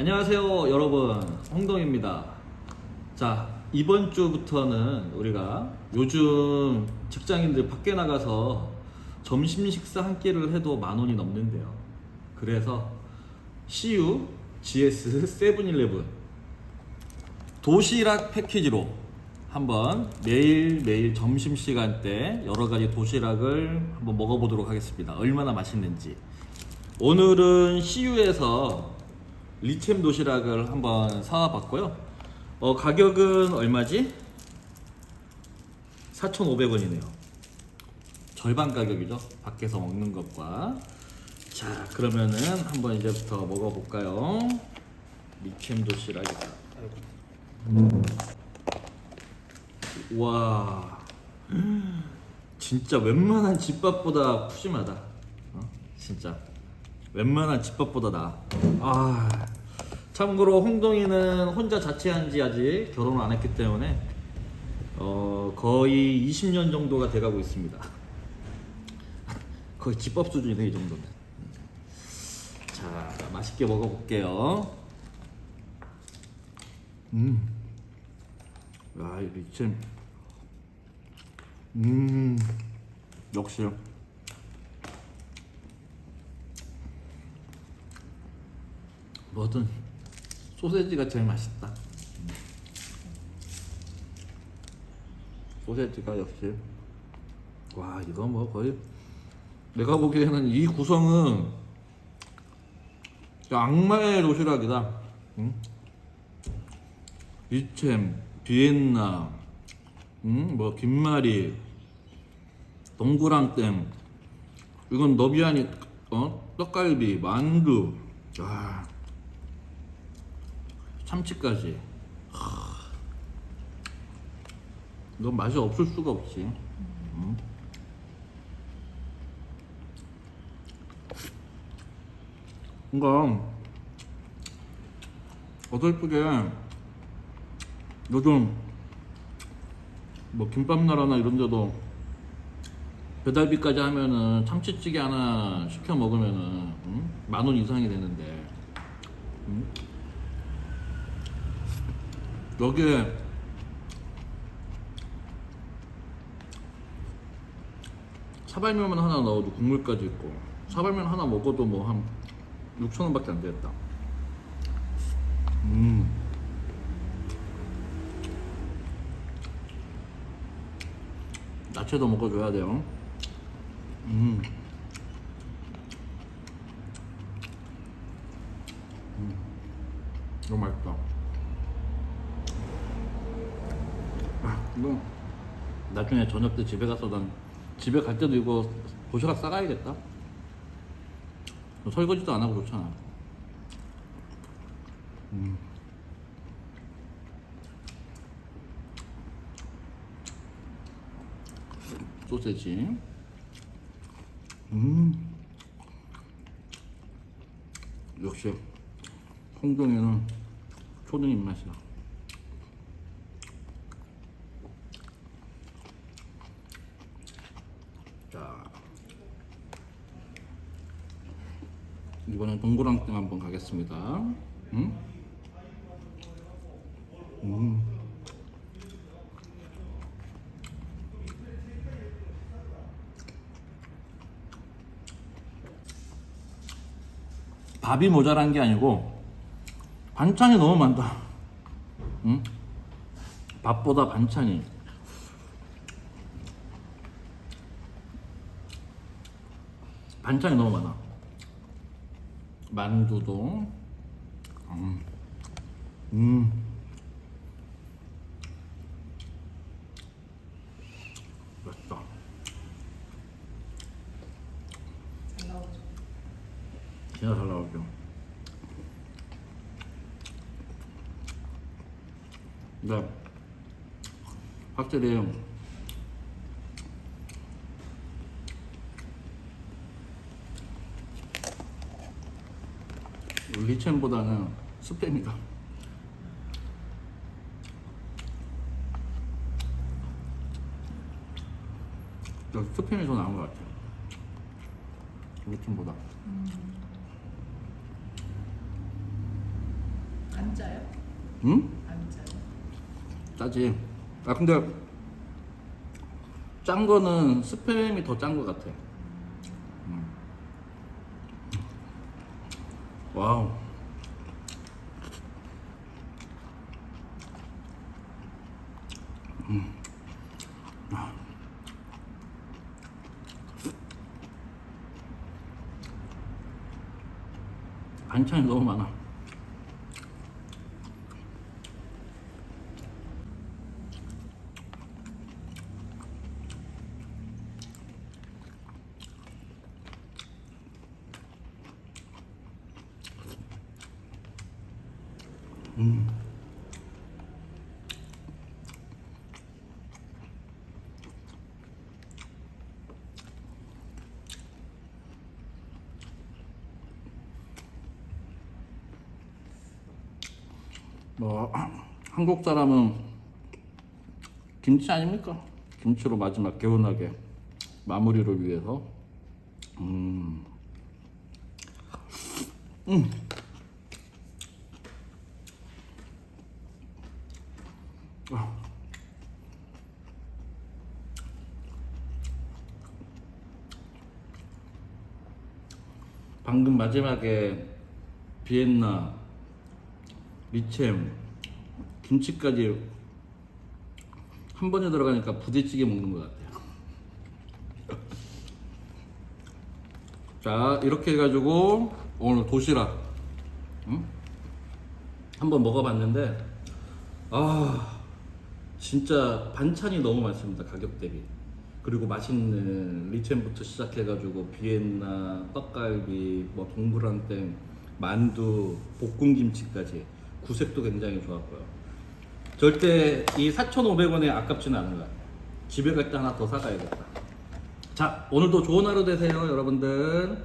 안녕하세요 여러분. 홍동입니다. 자 이번 주부터는 우리가 요즘 직장인들 밖에 나가서 점심 식사 한 끼를 해도 만 원이 넘는데요. 그래서 CU GS 세븐일레븐 도시락 패키지로 한번 매일매일 점심시간 때 여러 가지 도시락을 한번 먹어보도록 하겠습니다. 얼마나 맛있는지. 오늘은 CU에서 리챔 도시락을 한번 사와봤고요. 어, 가격은 얼마지? 4,500원이네요. 절반 가격이죠. 밖에서 먹는 것과. 자, 그러면은 한번 이제부터 먹어볼까요? 리챔 도시락이다. 음. 와, 진짜 웬만한 집밥보다 푸짐하다. 어? 진짜. 웬만한 집밥보다 나아. 아, 참고로 홍동이는 혼자 자취한 지 아직 결혼을 안 했기 때문에 어, 거의 20년 정도가 돼가고 있습니다. 거의 집밥 수준이네 이 정도면. 자, 맛있게 먹어볼게요. 음, 야, 이 리챔. 음, 역시. 뭐든 소세지가 제일 맛있다. 소세지가 역시 와 이거 뭐 거의 내가 보기에는 이 구성은 악마의 도시락이다. 응? 리챔, 비엔나, 응? 뭐 김말이, 동그랑땡, 이건 너비아니, 어? 떡갈비, 만두, 와. 참치까지. 하. 이건 맛이 없을 수가 없지. 음. 뭔가 어설프게 요즘 뭐 김밥나라나 이런 데도 배달비까지 하면은 참치찌개 하나 시켜 먹으면은 음? 만원 이상이 되는데 음? 여기에 사발면만 하나 넣어도 국물까지 있고 사발면 하나 먹어도 뭐 한 6천 원밖에 안 되겠다. 음. 야채도 먹어줘야 돼요. 음. 음. 너무 맛있다. 이거 나중에 저녁 때 집에 가서 난 집에 갈 때도 이거 도시락 싸가야겠다. 설거지도 안 하고 좋잖아. 음. 소세지. 음. 역시 홍동에는 초등 입맛이 야. 자, 이번엔 동그랑땡 한번 가겠습니다. 음? 음. 밥이 모자란 게 아니고 반찬이 너무 많다. 응? 밥보다 반찬이. 반찬이 너무 많아. 만두도. 음. 음. 맛있다. 잘 나오죠. 진짜 잘 나오죠. 네. 확실히 리첸보다는 스팸이다. 스팸이 더 나은 것 같아요. 리첸보다. 안 짜요? 응? 안 짜요? 짜지. 아 근데 짠 거는 스팸이 더짠거 같아. 와우. 음. 아. 반찬이 너무 많아. 뭐 한국 사람은 김치 아닙니까? 김치로 마지막 개운하게 마무리를 위해서 음. 음. 방금 마지막에 비엔나 리챔 김치까지 한 번에 들어가니까 부대찌개 먹는 것 같아요. 자 이렇게 해가지고 오늘 도시락 응? 한번 먹어봤는데 아 진짜 반찬이 너무 많습니다 가격 대비. 그리고 맛있는 리챔부터 시작해가지고 비엔나 떡갈비 뭐 동그랑땡 만두 볶음김치까지 구색도 굉장히 좋았고요. 절대 이 4,500원에 아깝지는 않은 것 집에 갈 때 하나 더 사가야겠다. 자 오늘도 좋은 하루 되세요 여러분들